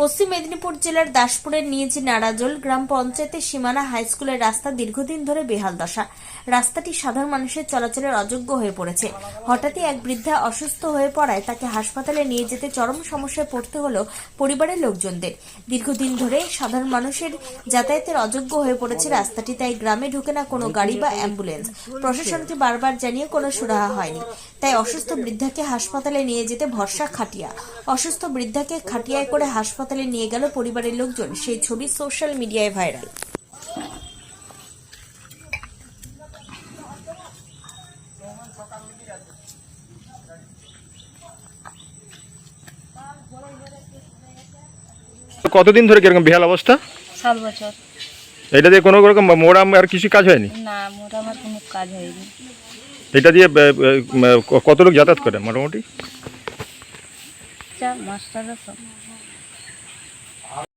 পশ্চিম মেদিনীপুর জেলার দাসপুরের নিয়েজি নারাজল গ্রাম পঞ্চায়েতের সীমানা হাই স্কুলের রাস্তা দীর্ঘদিন ধরে বেহাল দশা। রাস্তাটি সাধারণ মানুষের চলাচলের অযোগ্য হয়ে পড়েছে। হঠাৎই এক বৃদ্ধা অসুস্থ হয়ে পড়ায় তাকে হাসপাতালে নিয়ে যেতে চরম সমস্যায় পড়তে হলো পরিবারের লোকজনদের। দীর্ঘদিন ধরে সাধারণ মানুষের যাতায়াতের অযোগ্য হয়ে পড়েছে রাস্তাটি, তাই গ্রামে ঢুকে না কোনো গাড়ি বা অ্যাম্বুলেন্স। প্রশাসনকে বারবার জানিয়ে কোনো সুরাহা হয়নি। তাই অসুস্থ বৃদ্ধাকে হাসপাতালে নিয়ে যেতে ভরসা খাটিয়া। অসুস্থ বৃদ্ধাকে খাটিয়ায় করে হাসপাতালে নিয়ে গেল পরিবারের লোকজন সেই ছবি সোশ্যাল মিডিয়ায় ভাইরাল। কতদিন ধরে কীরকম বেহাল অবস্থা? সাত বছর। এটা দিয়ে কোনো রকম মোরাম আর কিছু কাজ হয়নি? না মোটা আমার কোনো কাজ হয়নি। এটা দিয়ে কত লোক যাতায়াত করে মোটামুটি?